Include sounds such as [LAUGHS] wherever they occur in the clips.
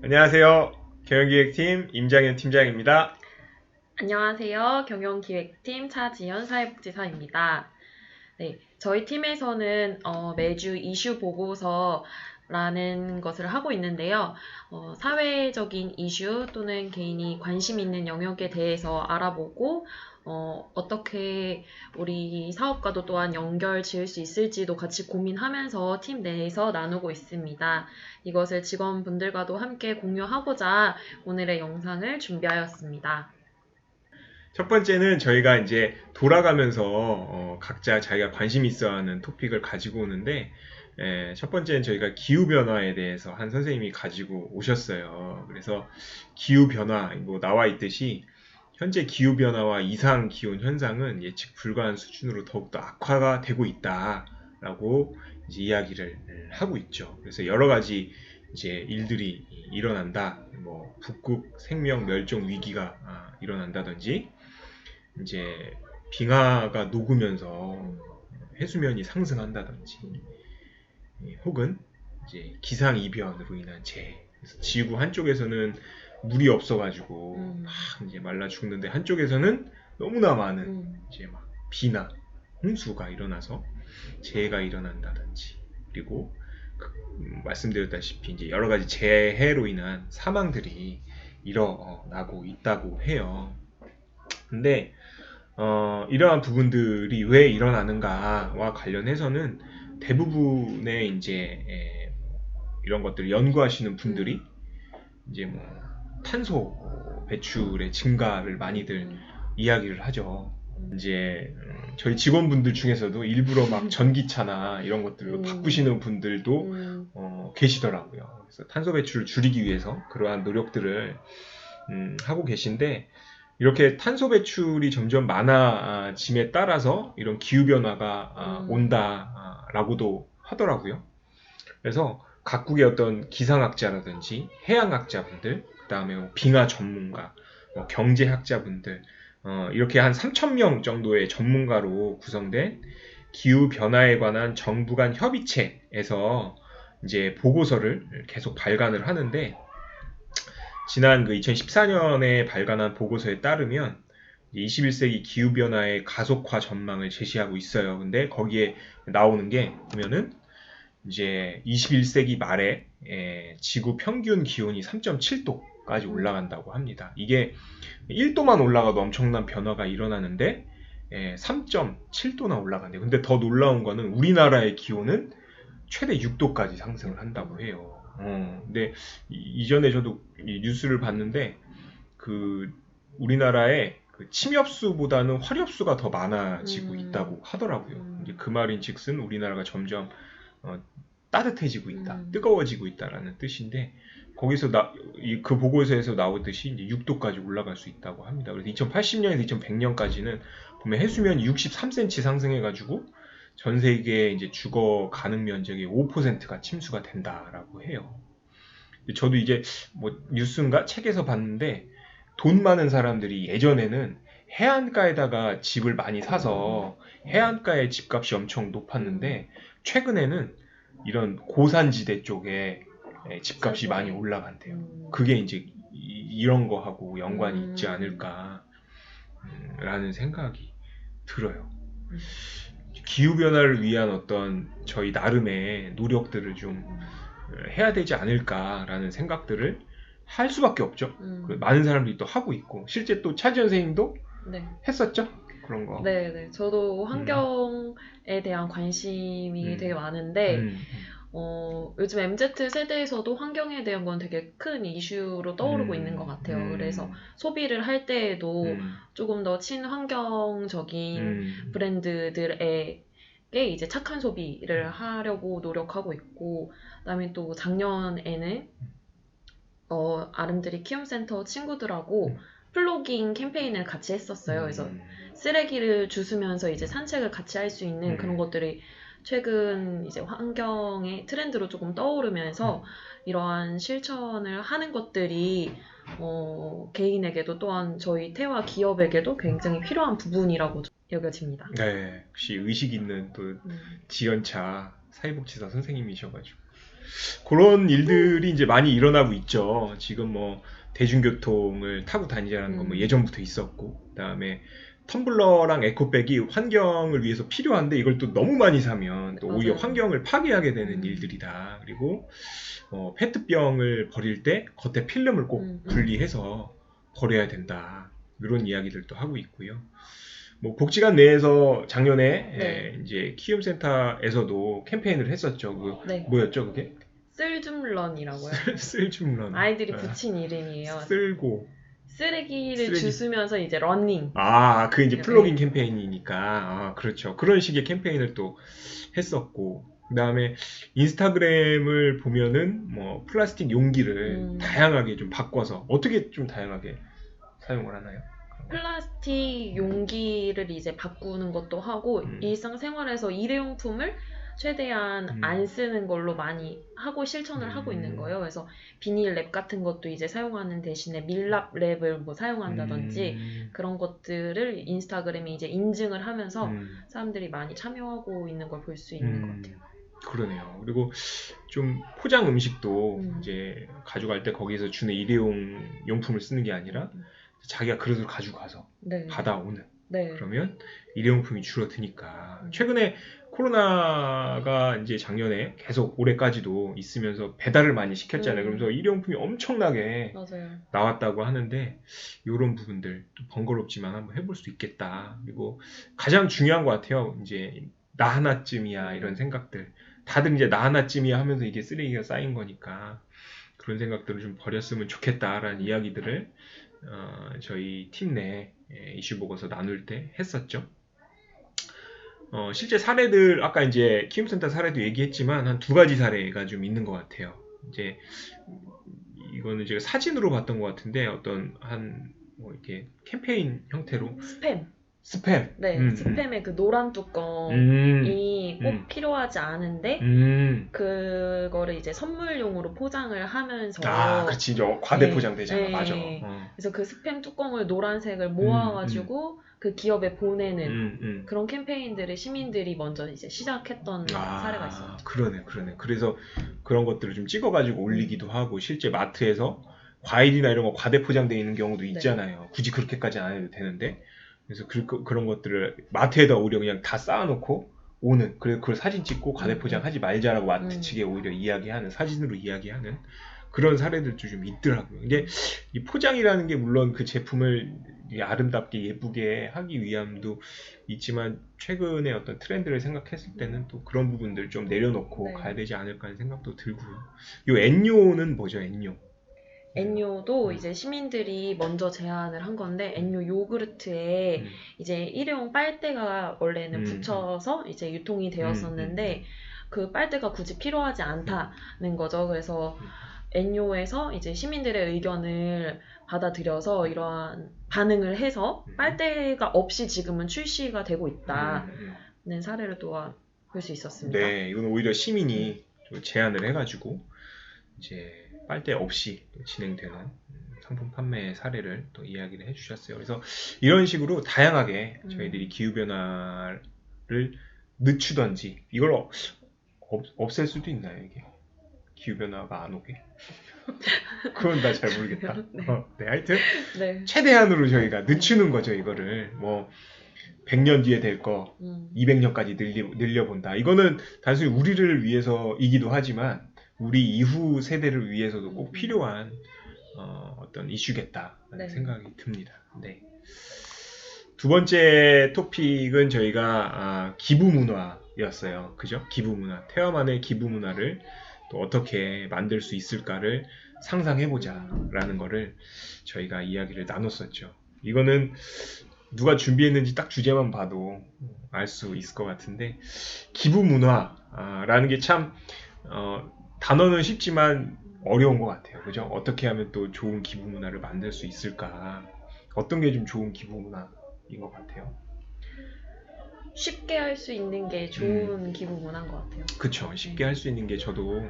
안녕하세요. 경영기획팀 임장현 팀장입니다. 안녕하세요. 경영기획팀 차지연 사회복지사입니다. 네, 저희 팀에서는 어, 매주 이슈 보고서 라는 것을 하고 있는데요. 어, 사회적인 이슈 또는 개인이 관심 있는 영역에 대해서 알아보고 어, 어떻게 우리 사업과도 또한 연결 지을 수 있을지도 같이 고민하면서 팀 내에서 나누고 있습니다. 이것을 직원분들과도 함께 공유하고자 오늘의 영상을 준비하였습니다. 첫 번째는 저희가 이제 돌아가면서 어, 각자 자기가 관심 있어 하는 토픽을 가지고 오는데 에, 첫 번째는 저희가 기후변화에 대해서 한 선생님이 가지고 오셨어요. 그래서 기후변화, 뭐 나와 있듯이 현재 기후변화와 이상 기온 현상은 예측 불가한 수준으로 더욱더 악화가 되고 있다라고 이제 이야기를 하고 있죠. 그래서 여러 가지 이제 일들이 일어난다. 뭐 북극 생명 멸종 위기가 아, 일어난다든지 이제 빙하가 녹으면서 해수면이 상승한다든지 예, 혹은 이제 기상 이변으로 인한 재해. 그래서 지구 한쪽에서는 물이 없어가지고 음. 막 이제 말라 죽는데 한쪽에서는 너무나 많은 음. 이제 막 비나 홍수가 일어나서 재해가 일어난다든지 그리고 그, 음, 말씀드렸다시피 이제 여러 가지 재해로 인한 사망들이 일어나고 있다고 해요. 근데 어, 이러한 부분들이 왜 일어나는가와 관련해서는 대부분의 이제 에, 이런 것들을 연구하시는 분들이 이제 뭐 탄소 배출의 증가를 많이들 이야기를 하죠. 이제 음, 저희 직원분들 중에서도 일부러 막 전기차나 이런 것들로 음. 바꾸시는 분들도 음, 어, 계시더라고요. 그래서 탄소 배출을 줄이기 위해서 그러한 노력들을 음, 하고 계신데 이렇게 탄소 배출이 점점 많아짐에 따라서 이런 기후 변화가 아, 음. 온다라고도 하더라고요. 그래서 각국의 어떤 기상학자라든지 해양학자분들, 그다음에 뭐 빙하 전문가, 뭐 경제학자분들 어, 이렇게 한 3천 명 정도의 전문가로 구성된 기후 변화에 관한 정부 간 협의체에서 이제 보고서를 계속 발간을 하는데 지난 그 2014년에 발간한 보고서에 따르면 21세기 기후 변화의 가속화 전망을 제시하고 있어요. 근데 거기에 나오는 게 보면은 이제 21세기 말에 에, 지구 평균 기온이 3.7도 까지 올라간다고 합니다. 이게 1도만 올라가도 엄청난 변화가 일어나는데 예, 3.7도나 올라간대요. 근데 더 놀라운 거는 우리나라의 기온은 최대 6도까지 상승을 한다고 해요. 어, 근데 이- 이전에 저도 이 뉴스를 봤는데 그 우리나라의 그 침엽수보다는 화렵수가 더 많아지고 음. 있다고 하더라고요. 음. 이제 그 말인즉슨 우리나라가 점점 어, 따뜻해지고 있다, 음. 뜨거워지고 있다라는 뜻인데 거기서 나, 이, 그 보고서에서 나오듯이 이제 6도까지 올라갈 수 있다고 합니다. 그래서 2080년에서 2100년까지는 보면 해수면이 63cm 상승해가지고 전 세계 이제 주거 가능 면적의 5%가 침수가 된다라고 해요. 저도 이제 뭐 뉴스인가 책에서 봤는데 돈 많은 사람들이 예전에는 해안가에다가 집을 많이 사서 해안가의 집값이 엄청 높았는데 최근에는 이런 고산지대 쪽에 예, 집값이 싸게. 많이 올라간대요. 음. 그게 이제 이, 런 거하고 연관이 음. 있지 않을까 음, 라는 생각이 들어요. 음. 기후 변화를 위한 어떤 저희 나름의 노력들을 좀 해야 되지 않을까라는 생각들을 할 수밖에 없죠. 음. 그 많은 사람들이 또 하고 있고 실제 또 차지연 선생님도 네. 했었죠 그런 거. 네, 네. 저도 환경에 대한 관심이 음. 되게 많은데, 음, 어, 요즘 MZ 세대에서도 환경에 대한 건 되게 큰 이슈로 떠오르고 음, 있는 것 같아요. 음, 그래서 소비를 할 때에도 음, 조금 더 친환경적인 음, 브랜드들에 게 이제 착한 소비를 하려고 노력하고 있고, 그다음에 또 작년에는 어, 아름드리 키움센터 친구들하고 음. 플로깅 캠페인을 같이 했었어요. 그래서 음, 쓰레기를 주스면서 이제 산책을 같이 할 수 있는 음. 그런 것들이 최근 이제 환경의 트렌드로 조금 떠오르면서 이러한 실천을 하는 것들이 어, 개인에게도 또한 저희 태화 기업에게도 굉장히 필요한 부분이라고 여겨집니다. 네, 역시 의식 있는 또 음. 지연차 사회복지사 선생님이셔가지고 그런 일들이 이제 많이 일어나고 있죠. 지금 뭐 대중교통을 타고 다니자는 건뭐 음. 예전부터 있었고 그다음에 텀블러랑 에코백이 환경을 위해서 필요한데 이걸 또 너무 많이 사면 또 오히려. 환경을 파괴하게 되는 음. 일들이다. 그리고 어, 페트병을 버릴 때 겉에 필름을 꼭 음, 음. 분리해서 버려야 된다. 이런 이야기들도 하고 있고요. 뭐 복지관 내에서 작년에 네. 에, 이제 키움센터에서도 캠페인을 했었죠. 그 네. 뭐였죠 그게? 쓸줌런이라고요. 쓸 줌런. 아이들이 아, 붙인 이름이에요. 쓸고. 쓰레기를 쓰레기. 주스면서 이제 러닝. 아, 그 이제 네. 플로깅 캠페인이니까. 아, 그렇죠. 그런 식의 캠페인을 또 했었고. 그 다음에 인스타그램을 보면은 뭐 플라스틱 용기를 음. 다양하게 좀 바꿔서 어떻게 좀 다양하게 사용을 하나요? 플라스틱 용기를 이제 바꾸는 것도 하고 음. 일상생활에서 일회용품을 최대한 음. 안 쓰는 걸로 많이 하고 실천을 하고 있는 음. 거예요. 그래서 비닐 랩 같은 것도 이제 사용하는 대신에 밀랍 랩을 뭐 사용한다든지 음, 그런 것들을 인스타그램에 이제 인증을 하면서 음, 사람들이 많이 참여하고 있는 걸 볼 수 있는 음, 것 같아요. 그러네요. 그리고 좀 포장 음식도 음. 이제 가져갈 때 거기서 주는 일회용 용품을 쓰는 게 아니라 자기가 그릇을 가지고 가서 네. 받아오는 네. 그러면 일회용품이 줄어드니까 음. 최근에 코로나가 이제 작년에 계속 올해까지도 있으면서 배달을 많이 시켰잖아요. 음. 그러면서 일회용품이 엄청나게 맞아요. 나왔다고 하는데 이런 부분들 또 번거롭지만 한번 해볼 수 있겠다. 그리고 가장 중요한 것 같아요. 이제 나 하나쯤이야 음. 이런 생각들. 다들 이제 나 하나쯤이야 하면서 이게 쓰레기가 쌓인 거니까 그런 생각들을 좀 버렸으면 좋겠다라는 이야기들을 어, 저희 팀 내 이슈 보고서 나눌 때 했었죠. 어, 실제 사례들 아까 이제 키움센터 사례도 얘기했지만 한 두 가지 사례가 좀 있는 것 같아요. 이제 이거는 제가 사진으로 봤던 것 같은데 어떤 한 뭐 이렇게 캠페인 형태로 스팸. 스팸. 네. 음, 스팸의 그 노란 뚜껑이 음, 꼭 음. 필요하지 않은데 음. 그거를 이제 선물용으로 포장을 하면서 아, 그치. 이제 과대 네, 포장되잖아. 네. 맞아. 어. 그래서 그 스팸 뚜껑을 노란색을 모아가지고 그 기업에 보내는 음, 음. 그런 캠페인들을 시민들이 먼저 이제 시작했던 아, 사례가 있었죠. 그러네, 그러네. 그래서 그런 것들을 좀 찍어가지고 올리기도 하고, 실제 마트에서 과일이나 이런 거 과대 포장되어 있는 경우도 네. 있잖아요. 굳이 그렇게까지 안 해도 되는데. 그래서 그, 그런 것들을 마트에다 오히려 그냥 다 쌓아놓고 오는, 그래서 그걸 사진 찍고 과대 음. 포장하지 말자라고 마트 음. 측에 오히려 이야기하는, 사진으로 이야기하는 그런 사례들도 좀 있더라고요. 이게 이 포장이라는 게 물론 그 제품을 이 아름답게 예쁘게 하기 위함도 있지만 최근에 어떤 트렌드를 생각했을 때는 또 그런 부분들 좀 내려놓고 네. 가야 되지 않을까 하는 생각도 들고요. 요 엔요는 뭐죠? 엔요. 엔요도 음. 이제 시민들이 먼저 제안을 한 건데 엔요 요구르트에 음. 이제 일회용 빨대가 원래는 음. 붙여서 이제 유통이 되었었는데 그 빨대가 굳이 필요하지 않다는 거죠. 그래서 음. 엔요에서 이제 시민들의 의견을 받아들여서 이러한 반응을 해서 음. 빨대가 없이 지금은 출시가 되고 있다는 음, 음. 사례를 또볼수 있었습니다. 네, 이건 오히려 시민이 좀 제안을 해가지고 이제 빨대 없이 또 진행되는 음, 상품 판매 사례를 또 이야기를 해주셨어요. 그래서 이런 식으로 다양하게 음. 저희들이 기후 변화를 늦추던지 이걸 어- 없, 없앨 수도 있나요 이게 기후 변화가 안 오게? [LAUGHS] 그건 나 잘 모르겠다. [LAUGHS] 네. 어, 네, 하여튼 네. 최대한으로 저희가 늦추는 거죠 이거를 뭐 100년 뒤에 될 거 음. 200년까지 늘리, 늘려본다. 이거는 단순히 우리를 위해서이기도 하지만 우리 이후 세대를 위해서도 꼭 음. 필요한 어, 떤 이슈겠다라는 네. 생각이 듭니다. 네. 두 번째 토픽은 저희가 아, 기부 문화였어요. 그죠? 기부 문화. 태화만의 기부 문화를 또 어떻게 만들 수 있을까를 상상해보자라는 거를 저희가 이야기를 나눴었죠. 이거는 누가 준비했는지 딱 주제만 봐도 알 수 있을 것 같은데 기부 문화라는 게참 어, 단어는 쉽지만 어려운 것 같아요. 그죠? 어떻게 하면 또 좋은 기부 문화를 만들 수 있을까? 어떤 게 좀 좋은 기부 문화인 것 같아요? 쉽게 할 수 있는 게 좋은 기부 문화인 것 같아요. 그쵸. 쉽게 할 수 있는 게 저도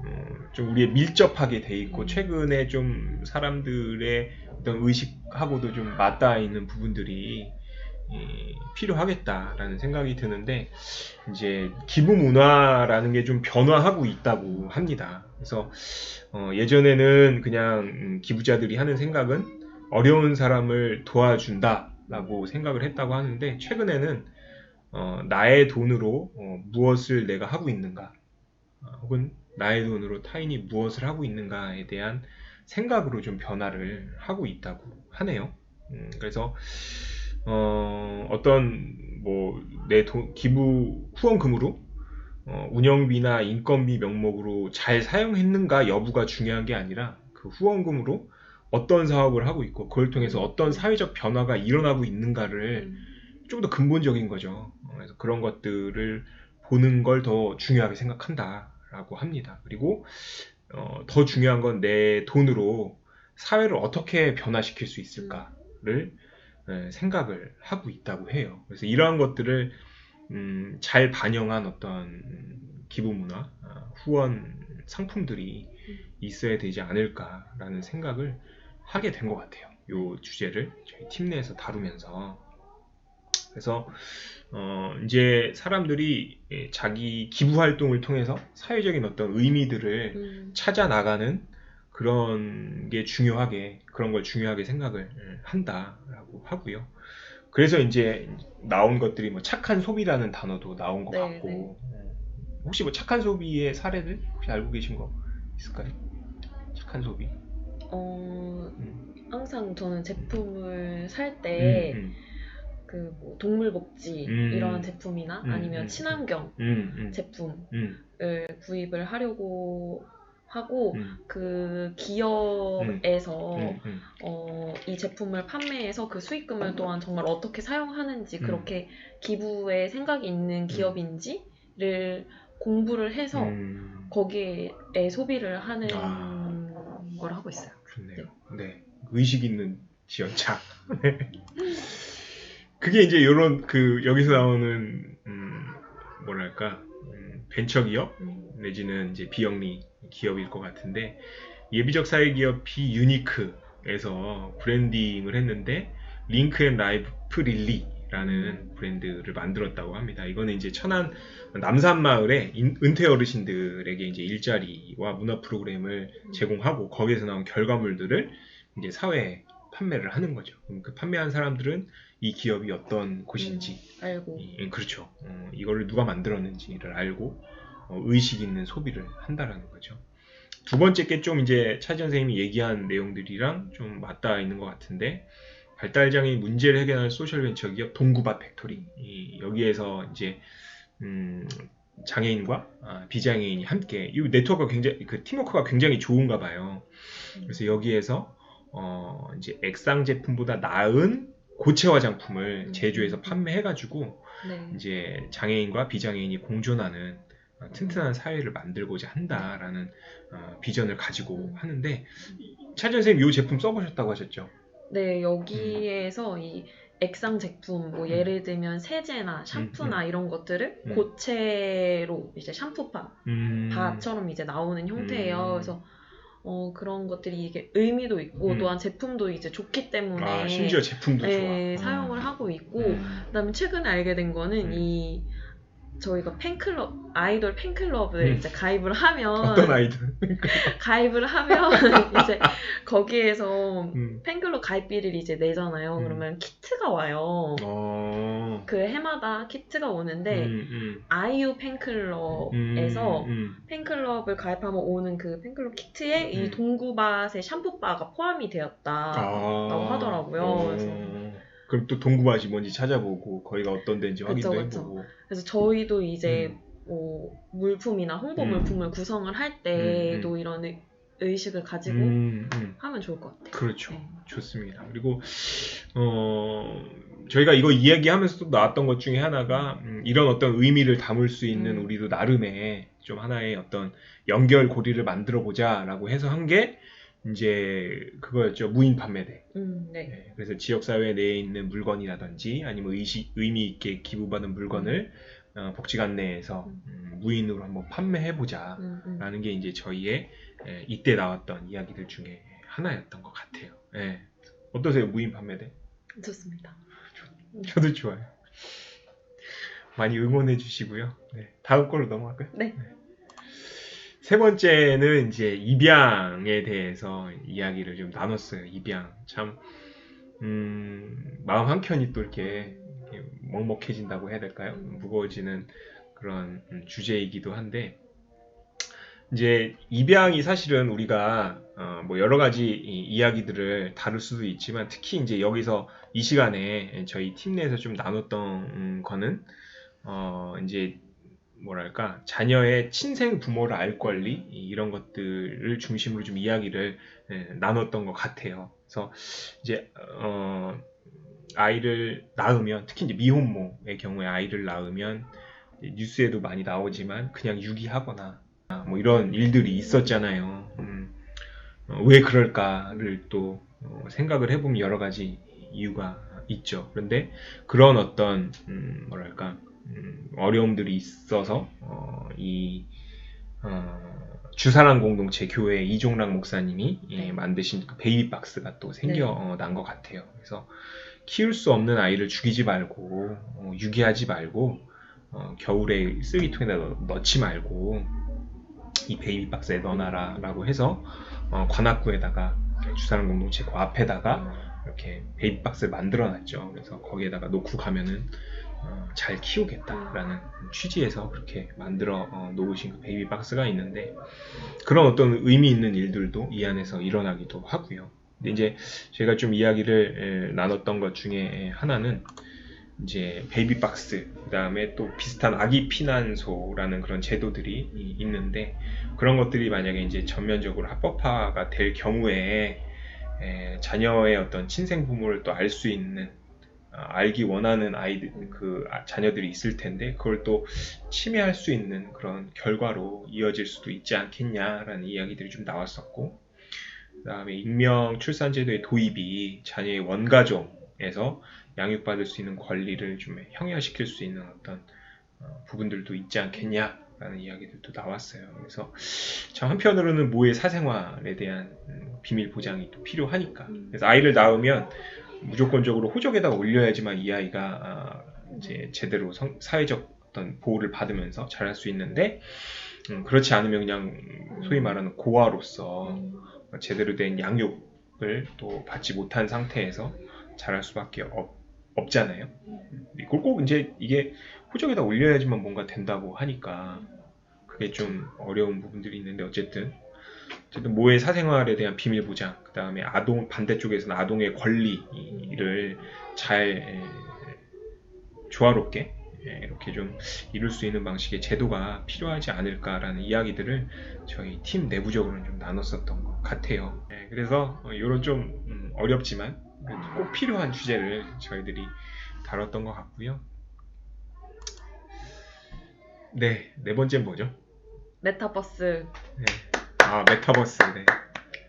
어, 좀 우리의 밀접하게 돼 있고 음. 최근에 좀 사람들의 어떤 의식하고도 좀 맞닿아 있는 부분들이 예, 필요하겠다라는 생각이 드는데 이제 기부 문화라는 게 좀 변화하고 있다고 합니다. 그래서 어, 예전에는 그냥 음, 기부자들이 하는 생각은 어려운 사람을 도와준다라고 생각을 했다고 하는데 최근에는 어, 나의 돈으로 어, 무엇을 내가 하고 있는가 어, 혹은 나의 돈으로 타인이 무엇을 하고 있는가에 대한 생각으로 좀 변화를 하고 있다고 하네요. 음, 그래서 어, 떤 뭐 내 기부 후원금으로 어, 운영비나 인건비 명목으로 잘 사용했는가 여부가 중요한 게 아니라 그 후원금으로 어떤 사업을 하고 있고 그걸 통해서 어떤 사회적 변화가 일어나고 있는가를 음. 좀더 근본적인 거죠. 어, 그래서 그런 것들을 보는 걸 더 중요하게 생각한다라고 합니다. 그리고 어, 더 중요한 건 내 돈으로 사회를 어떻게 변화시킬 수 있을까를 예, 생각을 하고 있다고 해요. 그래서 이러한 것들을 음, 잘 반영한 어떤 기부 문화, 아, 후원 상품들이 있어야 되지 않을까라는 생각을 하게 된 것 같아요. 이 주제를 저희 팀 내에서 다루면서 그래서 어, 이제 사람들이 예, 자기 기부 활동을 통해서 사회적인 어떤 의미들을 음. 찾아 나가는 그런 게 중요하게 그런 걸 중요하게 생각을 한다라고 하고요. 그래서 이제 나온 것들이 뭐 착한 소비라는 단어도 나온 것 네, 같고 네. 혹시 뭐 착한 소비의 사례들 혹시 알고 계신 거 있을까요? 착한 소비. 어, 음. 항상 저는 제품을 살때 음, 그뭐 동물 복지 음. 이런 제품이나 음, 아니면 음. 친환경 음, 음, 제품을 음, 구입을 하려고 하고 음, 그 기업에서 음, 음. 어, 이 제품을 판매해서 그 수익금을 또한 정말 어떻게 사용하는지 음. 그렇게 기부에 생각이 있는 기업인지를 공부를 해서 음, 거기에 소비를 하는 아. 걸 하고 있어요. 좋네요. 네. 의식 있는 지연차. 그게 이제 요런 그 여기서 나오는 음, 뭐랄까 음, 벤처 기업 음. 내지는 이제 비영리 기업일 것 같은데 예비적 사회 기업이 유니크에서 브랜딩을 했는데 링크 앤 라이프 릴리라는 브랜드를 만들었다고 합니다. 이거는 이제 천안 남산 마을에 은퇴 어르신들에게 이제 일자리와 문화 프로그램을 제공하고 거기에서 나온 결과물들을 이제 사회에 판매를 하는 거죠. 그 판매한 사람들은 이 기업이 어떤 곳인지 알고 이- 그렇죠. 어, 이거를 누가 만들었는지를 알고 어, 의식 있는 소비를 한다라는 거죠. 두 번째 게 좀 이제 차지 선생님이 얘기한 내용들이랑 좀 맞닿아 있는 것 같은데 발달장애인 문제를 해결하는 소셜벤처 기업 동구밭 팩토리 이- 여기에서 이제 음, 장애인과 아, 비장애인이 함께 이 네트워크가 굉장히 그 팀워크가 굉장히 좋은가 봐요. 그래서 여기에서 어, 이제 액상 제품보다 나은 고체 화장품을 음. 제조해서 판매해가지고 네. 이제 장애인과 비장애인이 공존하는 어, 튼튼한 사회를 만들고자 한다라는 어, 비전을 가지고 음. 하는데 차지 선생님 이 제품 써보셨다고 하셨죠? 네, 여기에서 이 액상 제품, 뭐 음. 예를 들면 세제나 샴푸나 이런 것들을 음. 고체로 이제 샴푸바, 음, 바처럼 이제 나오는 형태예요. 음. 그래서 어, 그런 것들이 이게 의미도 있고 음. 또한 제품도 이제 좋기 때문에 아 심지어 제품도 네, 좋아. 사용을 음. 하고 있고 음. 그다음에 최근에 알게 된 거는 음. 이 저희가 팬클럽 아이돌 팬클럽을 음. 이제 가입을 하면 어떤 아이들? [LAUGHS] 가입을 하면 [LAUGHS] 이제 거기에서 음. 팬클럽 가입비를 이제 내잖아요. 음. 그러면 키트가 와요. 어. 그 해마다 키트가 오는데 음, 음. 아이유 팬클럽에서 음, 음. 팬클럽을 가입하면 오는 그 팬클럽 키트에 이 음. 동구밭의 샴푸바가 포함이 되었다라고 아. 하더라고요. 어. 그래서, 그럼 또 동구밭이 뭔지 찾아보고 거기가 어떤 데인지 확인도 그쵸. 해보고. 그래서 저희도 이제 음. 뭐 물품이나 홍보 음. 물품을 구성을 할 때도 이런 의- 의식을 가지고 음, 음. 하면 좋을 것 같아요. 그렇죠. 네. 좋습니다. 그리고 어 저희가 이거 이야기하면서도 나왔던 것 중에 하나가 음, 이런 어떤 의미를 담을 수 있는 음. 우리도 나름의 좀 하나의 어떤 연결 고리를 만들어 보자라고 해서 한게 이제 그거였죠 무인 판매대. 음, 네. 네, 그래서 지역 사회 내에 있는 물건이라든지 아니면 의식 의미 있게 기부받은 물건을 어, 복지관 내에서 음. 음, 무인으로 한번 판매해 보자. 음, 음. 라는 게 이제 저희의 에, 이때 나왔던 이야기들 중에 하나였던 것 같아요. 예. 어떠세요, 무인 판매대? 좋습니다. [LAUGHS] 저 도 좋아요. 많이 응원해 주시고요. 네, 다음 걸로 넘어갈까요? 네. 세 번째는 이제 입양에 대해서 이야기를 좀 나눴어요. 입양 참 음, 마음 한 켠이 또 이렇게, 먹먹해진다고 해야 될까요? 무거워지는 그런 음, 주제이기도 한데 이제 입양이 사실은 우리가 어, 뭐 여러 가지 이, 이야기들을 다룰 수도 있지만 특히 이제 여기서 이 시간에 저희 팀 내에서 좀 나눴던 음, 거는 어, 이제 뭐랄까 자녀의 친생 부모를 알 권리 이런 것들을 중심으로 좀 이야기를 예, 나눴던 것 같아요. 그래서 이제 어, 아이를 낳으면 특히 이제 미혼모의 경우에 아이를 낳으면 뉴스에도 많이 나오지만 그냥 유기하거나 뭐 이런 일들이 있었잖아요. 음, 어, 왜 그럴까를 또 어, 생각을 해보면 여러 가지 이유가 있죠. 그런데 그런 어떤 음, 뭐랄까 음, 어려움들이 있어서 어, 이 어, 주사랑 공동체 교회 이종락 목사님이 예, 네. 만드신 그 베이비 박스가 또 네. 생겨난 것 같아요. 그래서 키울 수 없는 아이를 죽이지 말고 어, 유기하지 말고 어, 겨울에 쓰레기통에다 넣, 넣지 말고 이 베이비 박스에 넣어놔라라고 해서 어, 관악구에다가 주사랑 공동체 그 앞에다가 이렇게 베이비 박스를 만들어놨죠. 그래서 거기에다가 놓고 가면은 어, 잘 키우겠다라는 취지에서 그렇게 만들어 어, 놓으신 그 베이비 박스가 있는데 그런 어떤 의미 있는 일들도 이 안에서 일어나기도 하고요. 근데 이제 제가 좀 이야기를 에, 나눴던 것 중에 하나는 이제 베이비 박스 그다음에 또 비슷한 아기 피난소라는 그런 제도들이 이- 있는데 그런 것들이 만약에 이제 전면적으로 합법화가 될 경우에 에, 자녀의 어떤 친생 부모를 또 알 수 있는 아, 알기 원하는 아이들 그 아, 자녀들이 있을 텐데 그걸 또 침해할 수 있는 그런 결과로 이어질 수도 있지 않겠냐라는 이야기들이 좀 나왔었고 그다음에 익명 출산제도의 도입이 자녀의 원가족에서 양육받을 수 있는 권리를 좀 형해화시킬 수 있는 어떤 어, 부분들도 있지 않겠냐 라는 이야기들도 나왔어요. 그래서 참 한편으로는 모의 사생활에 대한 음, 비밀 보장이 또 필요하니까 음. 그래서 아이를 낳으면 무조건적으로 호적에다 올려야지만 이 아이가 아, 이제 제대로 성- 사회적 어떤 보호를 받으면서 자랄 수 있는데 음, 그렇지 않으면 그냥 소위 말하는 고아로서 음. 제대로 된 양육을 또 받지 못한 상태에서 자랄 수밖에 없, 없잖아요. 이걸 꼭 이제 이게 호적에다 올려야지만 뭔가 된다고 하니까 그게 좀 어려운 부분들이 있는데 어쨌든 어쨌든 모의 사생활에 대한 비밀 보장, 그 다음에 아동 반대쪽에서는 아동의 권리를 잘 에, 조화롭게 에, 이렇게 좀 이룰 수 있는 방식의 제도가 필요하지 않을까라는 이야기들을 저희 팀 내부적으로는 좀 나눴었던 것 같아요. 예, 그래서 이런 좀 음, 어렵지만 꼭 필요한 주제를 저희들이 다뤘던 것 같고요. 네, 네 번째는 뭐죠? 메타버스 네. 아, 메타버스. 네.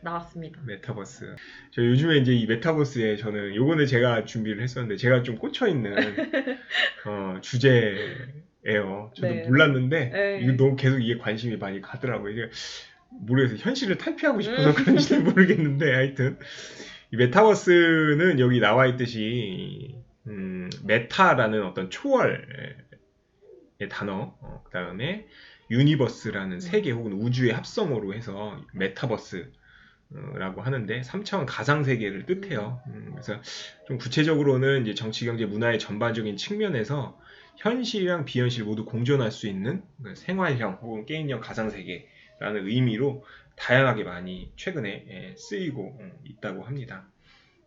나왔습니다. 메타버스. 저 요즘에 이제 이 메타버스에 저는 요거는 제가 준비를 했었는데 제가 좀 꽂혀 있는 [LAUGHS] 어, 주제예요. 저도 네. 몰랐는데 네. 이거 너무 계속 이게 관심이 많이 가더라고요. 이게 모르겠어요. 현실을 탈피하고 싶어서 음. 그런지는 [LAUGHS] 모르겠는데 하여튼 이 메타버스는 여기 나와 있듯이 음, 메타라는 어떤 초월의 단어, 어, 그 다음에 유니버스라는 음. 세계 혹은 우주의 합성어로 해서 메타버스 라고 하는데 3차원 가상 세계를 뜻해요. 음, 그래서 좀 구체적으로는 이제 정치, 경제, 문화의 전반적인 측면에서 현실이랑 비현실 모두 공존할 수 있는 그 생활형 혹은 게임형 가상 세계라는 의미로 다양하게 많이 최근에 예, 쓰이고 음, 있다고 합니다.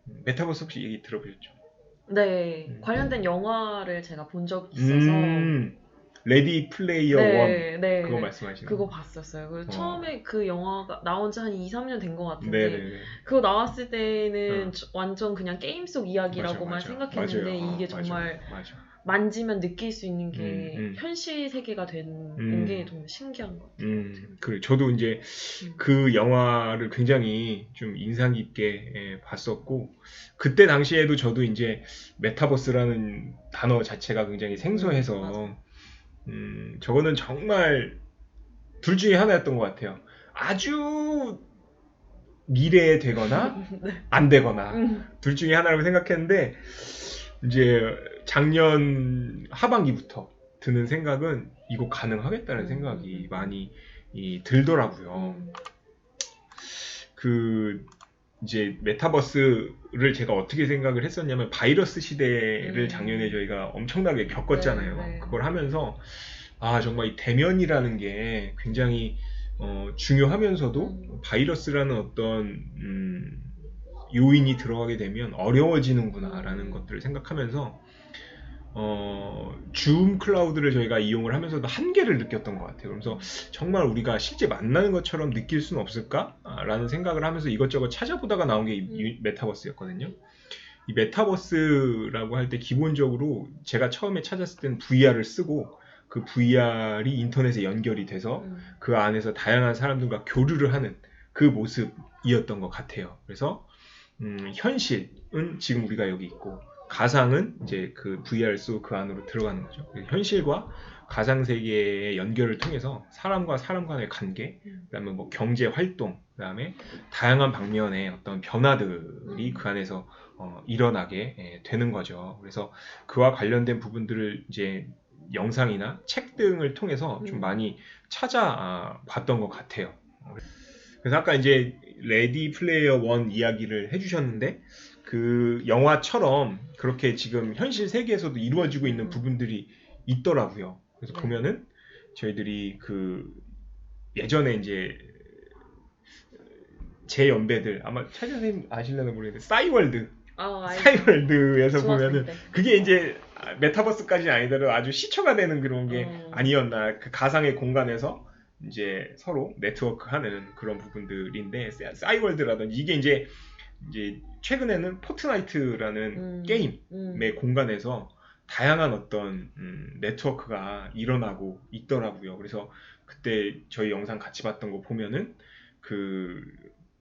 음, 메타버스 혹시 얘기 들어보셨죠? 네, 음. 관련된 영화를 제가 본 적이 있어서 음, 레디 플레이어 원 네, 네, 그거 네. 말씀하시는 그거 거. 봤었어요. 그리고 어. 처음에 그 영화가 나온 지 한 2, 3년 된 것 같은데 네네네. 그거 나왔을 때는 음. 저- 완전 그냥 게임 속 이야기라고만 맞아, 맞아. 생각했는데 맞아요. 이게 어, 정말 맞아. 만지면 느낄 수 있는 게 음, 음. 현실 세계가 되는 음. 게 정말 신기한 것 같아요. 음, 그래. 저도 이제 음. 그 영화를 굉장히 좀 인상 깊게 예, 봤었고, 그때 당시에도 저도 이제 메타버스라는 단어 자체가 굉장히 생소해서, 맞아. 음, 저거는 정말 둘 중에 하나였던 것 같아요. 아주 미래에 되거나 [LAUGHS] 네. 안 되거나 음. 둘 중에 하나라고 생각했는데 이제 작년 하반기부터 드는 생각은 이거 가능하겠다는 음. 생각이 많이 이, 들더라고요. 음. 그 이제 메타버스를 제가 어떻게 생각을 했었냐면 바이러스 시대를 음. 작년에 저희가 엄청나게 겪었잖아요. 네, 네. 그걸 하면서 아 정말 이 대면이라는 게 굉장히 어, 중요하면서도 음. 바이러스라는 어떤 음, 요인이 들어가게 되면 어려워지는구나라는 음. 것들을 생각하면서 어, 줌 클라우드를 저희가 이용을 하면서도 한계를 느꼈던 것 같아요. 그래서 정말 우리가 실제 만나는 것처럼 느낄 수는 없을까라는 생각을 하면서 이것저것 찾아보다가 나온 게 이- 이 메타버스였거든요. 이 메타버스라고 할 때 기본적으로 제가 처음에 찾았을 때는 VR을 쓰고 그 VR이 인터넷에 연결이 돼서 음. 그 안에서 다양한 사람들과 교류를 하는 그 모습이었던 것 같아요. 그래서 음, 현실은 지금 우리가 여기 있고 가상은 이제 그 VR 쓰고 그 안으로 들어가는 거죠. 그래서 현실과 가상 세계의 연결을 통해서 사람과 사람 간의 관계, 음. 그다음에 뭐 경제 활동, 그다음에 다양한 방면의 어떤 변화들이 음. 그 안에서 어, 일어나게 예, 되는 거죠. 그래서 그와 관련된 부분들을 이제 영상이나 책 등을 통해서 좀 음. 많이 찾아봤던 것 같아요. 그래서 아까 이제 레디 플레이어 원 이야기를 해주셨는데 그 영화처럼 그렇게 지금 현실 세계에서도 이루어지고 있는 음. 부분들이 있더라고요. 그래서 네. 보면은 저희들이 그 예전에 이제 제 연배들 아마 차 선생님 아실려나 모르겠는데 싸이월드. 싸이월드에서 중학생 보면은 때. 그게 이제 메타버스까지는 아니더라도 아주 시초가 되는 그런 게 음. 아니었나 그 가상의 공간에서 이제 서로 네트워크하는 그런 부분들인데 싸- 싸이월드라든지 이게 이제 이제 최근에는 포트나이트라는 음. 게임의 음. 공간에서 다양한 어떤 음, 네트워크가 일어나고 있더라고요. 그래서 그때 저희 영상 같이 봤던 거 보면은 그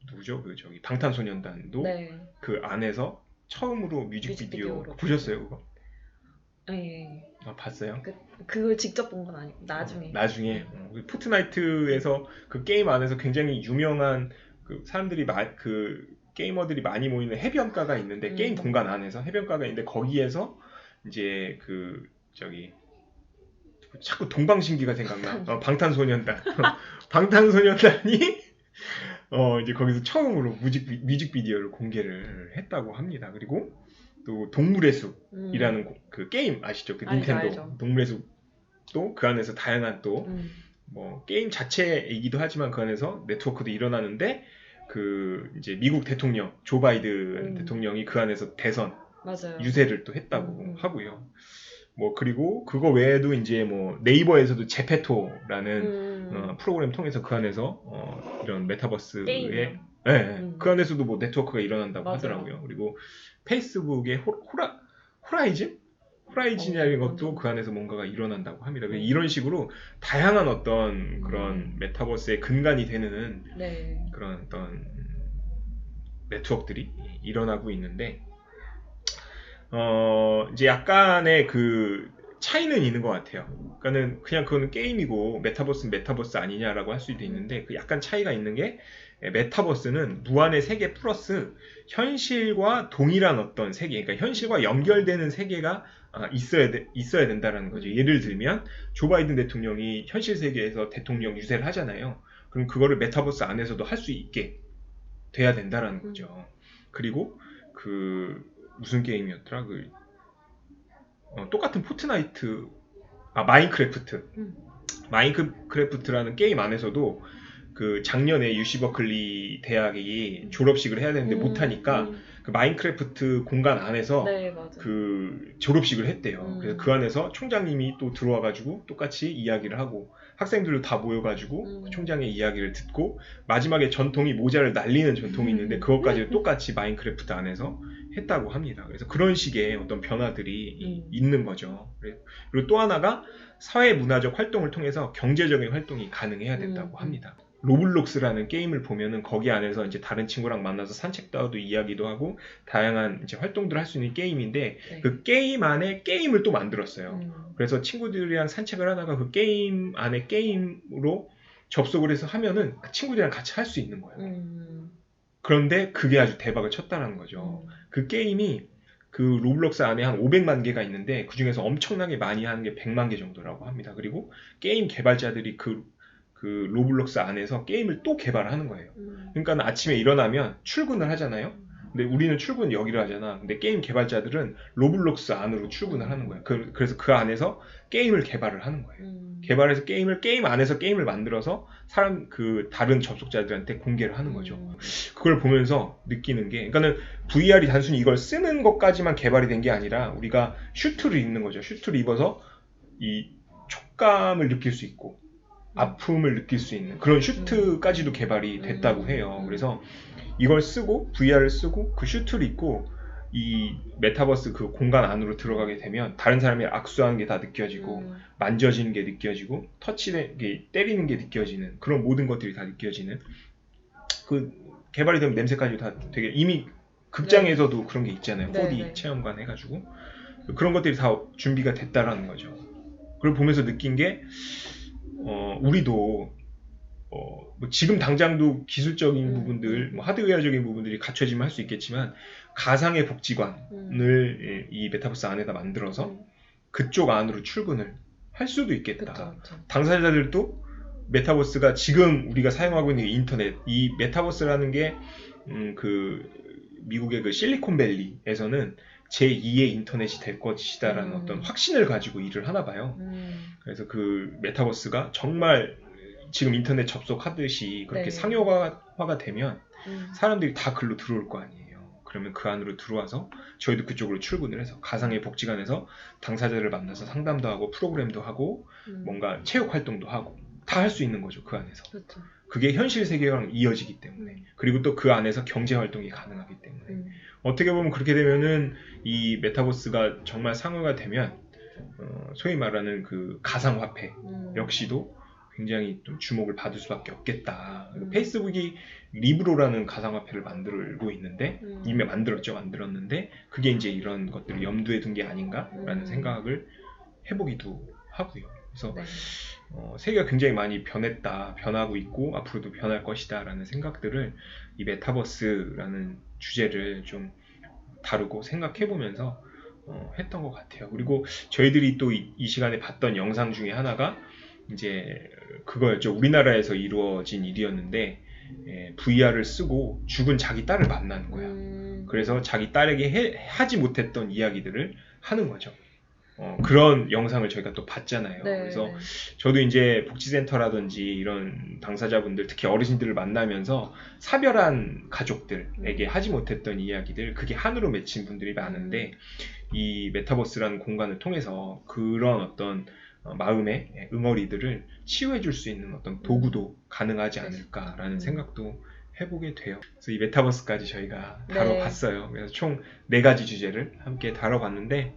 누구죠? 그 저기 방탄소년단도 네. 그 안에서 처음으로 뮤직비디오 뮤직비디오로. 보셨어요 그거? 네. 아, 봤어요? 그걸 직접 본 건 아니고 나중에. 어, 나중에 어, 그 포트나이트에서 그 게임 안에서 굉장히 유명한 그 사람들이 마, 그 게이머들이 많이 모이는 해변가가 있는데 음. 게임 공간 안에서 해변가가 있는데 거기에서 이제 그 저기 자꾸 동방신기가 생각나. 어, 방탄소년단. [LAUGHS] 방탄소년단이 어 이제 거기서 처음으로 뮤직 뮤직비디오를 공개를 했다고 합니다. 그리고 또 동물의 숲 음. 이라는 그 게임 아시죠? 그 알죠, 닌텐도 알죠. 동물의 숲도 그 안에서 다양한 또뭐 음. 게임 자체이기도 하지만 그 안에서 네트워크도 일어나는데 그 이제 미국 대통령 조 바이든 음. 대통령이 그 안에서 대선 맞아요. 유세를 또 했다고 음, 음. 하고요. 뭐 그리고 그거 외에도 이제 뭐 네이버에서도 제페토라는 음. 어, 프로그램 통해서 그 안에서 어, 이런 메타버스의 게임이요. 예, 예. 음. 그 안에서도 뭐 네트워크가 일어난다고 맞아요. 하더라고요. 그리고 페이스북의 호, 호라 호라이즌 호라이즌이라는 어, 것도. 그 안에서 뭔가가 일어난다고 합니다. 음. 이런 식으로 다양한 어떤 그런 음. 메타버스의 근간이 되는 네. 그런 어떤 음, 네트워크들이 일어나고 있는데 어 이제 약간의 그 차이는 있는 것 같아요. 그러니까는 그냥 그거는 게임이고 메타버스는 메타버스 아니냐라고 할 수도 있는데 그 약간 차이가 있는 게 에, 메타버스는 무한의 세계 플러스 현실과 동일한 어떤 세계, 그러니까 현실과 연결되는 세계가 아, 있어야 돼- 있어야 된다라는 거죠. 예를 들면 조 바이든 대통령이 현실 세계에서 대통령 유세를 하잖아요. 그럼 그거를 메타버스 안에서도 할 수 있게 돼야 된다라는 거죠. 그리고 그 무슨 게임이었더라? 그 어, 똑같은 포트나이트 아 마인크래프트 음. 마인크래프트라는 게임 안에서도 그 작년에 유시 버클리 대학이 졸업식을 해야 되는데 음, 못하니까 음. 그 마인크래프트 공간 안에서 네. 그 졸업식을 했대요. 음. 그래서 그 안에서 총장님이 또 들어와가지고 똑같이 이야기를 하고 학생들도 다 모여가지고 음. 그 총장의 이야기를 듣고 마지막에 전통이 모자를 날리는 전통이 있는데 음. 그것까지 똑같이 마인크래프트 안에서 했다고 합니다. 그래서 그런 식의 어떤 변화들이 음. 있는 거죠. 그리고 또 하나가 사회 문화적 활동을 통해서 경제적인 활동이 가능해야 된다고 음. 합니다. 로블록스라는 게임을 보면은 거기 안에서 이제 다른 친구랑 만나서 산책도 하고 이야기도 하고 다양한 이제 활동들을 할 수 있는 게임인데 네. 그 게임 안에 게임을 또 만들었어요. 음. 그래서 친구들이랑 산책을 하다가 그 게임 안에 게임으로 접속을 해서 하면은 그 친구들이랑 같이 할 수 있는 거예요. 음. 그런데 그게 아주 대박을 쳤다라는 거죠. 음. 그 게임이 그 로블록스 안에 한 500만 개가 있는데 그 중에서 엄청나게 많이 하는 게 100만 개 정도라고 합니다. 그리고 게임 개발자들이 그, 그 로블록스 안에서 게임을 또 개발하는 거예요. 음. 그러니까 아침에 일어나면 출근을 하잖아요. 근데 우리는 출근 여기를 하잖아. 근데 게임 개발자들은 로블록스 안으로 출근을 하는 거예요. 그, 래서그 안에서 게임을 개발을 하는 거예요. 음. 개발해서 게임을 게임 안에서 게임을 만들어서 사람 그 다른 접속자들한테 공개를 하는 거죠. 음. 그걸 보면서 느끼는 게, 그러니까는 VR이 단순히 이걸 쓰는 것까지만 개발이 된 게 아니라 우리가 슈트를 입는 거죠. 슈트를 입어서 이 촉감을 느낄 수 있고 아픔을 느낄 수 있는 그런 슈트까지도 개발이 됐다고 음. 해요. 그래서 이걸 쓰고 VR을 쓰고 그 슈트를 입고 이 메타버스 그 공간 안으로 들어가게 되면 다른 사람이 악수하는 게 다 느껴지고 음. 만져지는 게 느껴지고 터치되 게 때리는 게 느껴지는 그런 모든 것들이 다 느껴지는 그 개발이 되면 냄새까지 다 되게 이미 극장에서도 그런 게 있잖아요. 네, 4D 네. 체험관 해가지고 그런 것들이 다 준비가 됐다라는 거죠. 그걸 보면서 느낀 게 어, 우리도 어, 뭐 지금 당장도 기술적인 음. 부분들, 뭐 하드웨어적인 부분들이 갖춰지면 할 수 있겠지만 가상의 복지관을 음. 예, 이 메타버스 안에다 만들어서 음. 그쪽 안으로 출근을 할 수도 있겠다. 그쵸, 그쵸. 당사자들도 메타버스가 지금 우리가 사용하고 있는 이 인터넷, 이 메타버스라는 게, 음, 그, 미국의 그 실리콘밸리에서는 제2의 인터넷이 될 것이다라는 음. 어떤 확신을 가지고 일을 하나 봐요. 음. 그래서 그 메타버스가 정말 지금 인터넷 접속하듯이 그렇게 네. 상용화가 되면 음. 사람들이 다 글로 들어올 거 아니에요. 그러면 그 안으로 들어와서 저희도 그쪽으로 출근을 해서 가상의 복지관에서 당사자를 만나서 상담도 하고 프로그램도 하고 음. 뭔가 체육 활동도 하고 다 할 수 있는 거죠 그 안에서 그렇죠. 그게 현실 세계랑 이어지기 때문에 그리고 또 그 안에서 경제 활동이 가능하기 때문에 음. 어떻게 보면 그렇게 되면은 이 메타버스가 정말 상용화 되면 어, 소위 말하는 그 가상화폐 음. 역시도 굉장히 좀 주목을 받을 수밖에 없겠다. 음. 페이스북이 리브로라는 가상화폐를 만들고 있는데 음. 이미 만들었죠, 만들었는데 그게 이제 이런 것들을 염두에 둔 게 아닌가라는 음. 생각을 해보기도 하고요. 그래서 네. 어, 세계가 굉장히 많이 변했다, 변하고 있고 앞으로도 변할 것이다라는 생각들을 이 메타버스라는 주제를 좀 다루고 생각해보면서 어, 했던 것 같아요. 그리고 저희들이 또 이 시간에 봤던 영상 중에 하나가 이제 그거였죠. 우리나라에서 이루어진 일이었는데 예, VR을 쓰고 죽은 자기 딸을 만나는 거야. 음. 그래서 자기 딸에게 해- 하지 못했던 이야기들을 하는 거죠. 어, 그런 영상을 저희가 또 봤잖아요. 네. 그래서 저도 이제 복지센터라든지 이런 당사자분들, 특히 어르신들을 만나면서 사별한 가족들에게 음. 하지 못했던 이야기들, 그게 한으로 맺힌 분들이 많은데, 이 메타버스라는 공간을 통해서 그런 어떤 어, 마음의 응어리들을 치유해 줄 수 있는 어떤 도구도 가능하지 않을까라는 음. 생각도 해보게 돼요. 그래서 이 메타버스까지 저희가 네. 다뤄봤어요. 그래서 총 네 가지 주제를 함께 다뤄봤는데,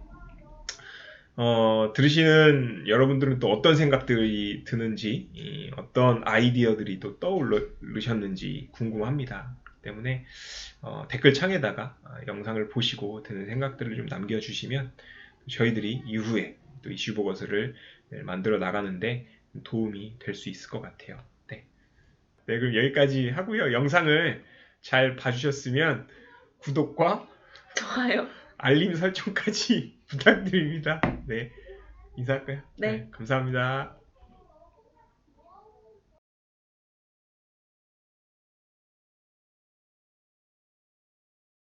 어, 들으시는 여러분들은 또 어떤 생각들이 드는지, 이 어떤 아이디어들이 또 떠오르셨는지 궁금합니다. 때문에 어, 댓글 창에다가 아, 영상을 보시고 드는 생각들을 좀 남겨주시면 저희들이 이후에 또 이슈 보고서를 네, 만들어 나가는데 도움이 될 수 있을 것 같아요. 네. 네, 그럼 여기까지 하고요. 영상을 잘 봐주셨으면 구독과 좋아요. 알림 설정까지 부탁드립니다. 네. 인사할까요? 네. 감사합니다.